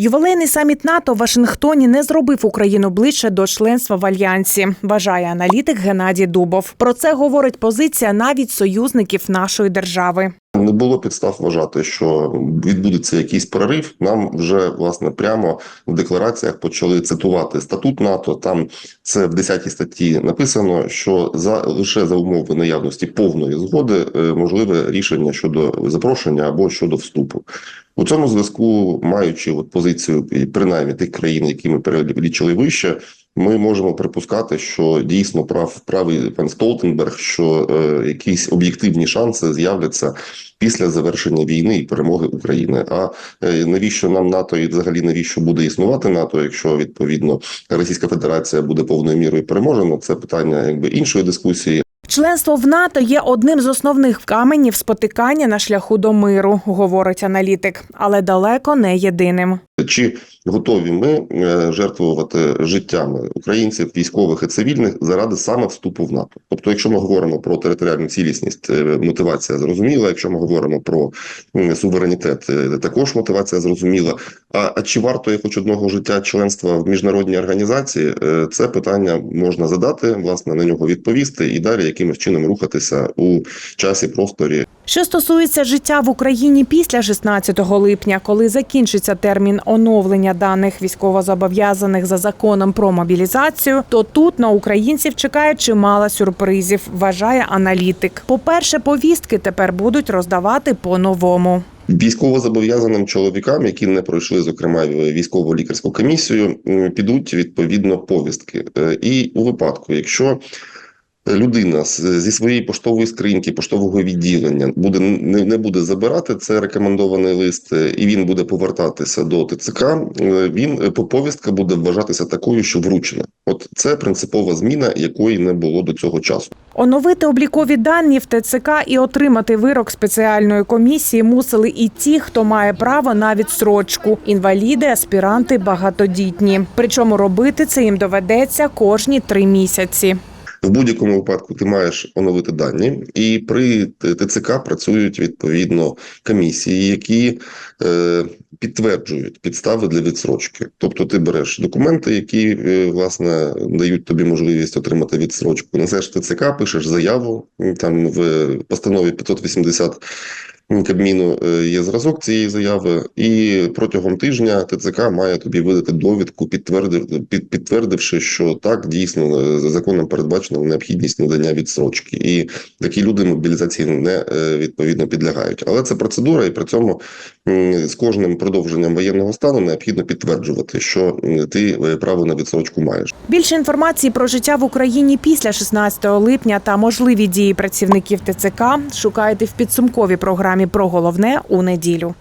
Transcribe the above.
Ювілейний саміт НАТО в Вашингтоні не зробив Україну ближче до членства в альянсі, вважає аналітик Геннадій Дубов. Про це говорить позиція навіть союзників нашої держави. Не було підстав вважати, що відбудеться якийсь прорив. Нам вже власне прямо в деклараціях почали цитувати статут НАТО. Там це в 10 статті написано, що за лише за умови наявності повної згоди е, можливе рішення щодо запрошення або щодо вступу. У цьому зв'язку, маючи от позицію принаймні тих країн, які ми перелічили вище, ми можемо припускати, що дійсно прав правий пан Столтенберг, що е, якісь об'єктивні шанси з'являться після завершення війни і перемоги України. А е, навіщо нам НАТО і взагалі навіщо буде існувати НАТО, якщо відповідно Російська Федерація буде повною мірою переможена? Це питання якби іншої дискусії. Членство в НАТО є одним з основних каменів спотикання на шляху до миру, говорить аналітик, але далеко не єдиним. Чи готові ми е, жертвувати життями українців, військових і цивільних заради саме вступу в НАТО? Тобто, якщо ми говоримо про територіальну цілісність, е, мотивація зрозуміла. Якщо ми говоримо про суверенітет, е, також мотивація зрозуміла. А, а чи варто є хоч одного життя членства в міжнародній організації? Це питання можна задати, власне на нього відповісти і далі якимось чином рухатися у часі, просторі Що стосується життя в Україні після 16 липня, коли закінчиться термін оновлення даних військовозобов'язаних за законом про мобілізацію, то тут на українців чекає чимало сюрпризів, вважає аналітик. По-перше, повістки тепер будуть роздавати по-новому. Військовозобов'язаним чоловікам, які не пройшли, зокрема військово лікарську комісію, підуть відповідно повістки. Е, І у випадку, якщо людина зі своєї поштової скриньки, поштового відділення буде не, не буде забирати це рекомендований лист, е, і він буде повертатися до ТЦК. е, Він е, повістка буде вважатися такою, що вручена. От це принципова зміна, якої не було до цього часу. Оновити облікові дані в ТЦК і отримати вирок спеціальної комісії мусили і ті, хто має право на відстрочку – інваліди, аспіранти, багатодітні. Причому робити це їм доведеться кожні три місяці. В будь-якому випадку ти маєш оновити дані, і при ТЦК працюють відповідно комісії, які е, підтверджують підстави для відсрочки. Тобто, ти береш документи, які е, власне дають тобі можливість отримати відсрочку. Несеш ТЦК, пишеш заяву там в постанові 580 Кабміну е, є зразок цієї заяви, і протягом тижня ТЦК має тобі видати довідку, підтвердив, під, підтвердивши, що так дійсно е, за законом передбачена необхідність надання відсрочки, і такі люди мобілізації не е, відповідно підлягають. Але це процедура, і при цьому з кожним продовженням воєнного стану необхідно підтверджувати, що ти право на відсрочку маєш. Більше інформації про життя в Україні після 16 липня та можливі дії працівників ТЦК шукайте в підсумковій програмі про головне у неділю.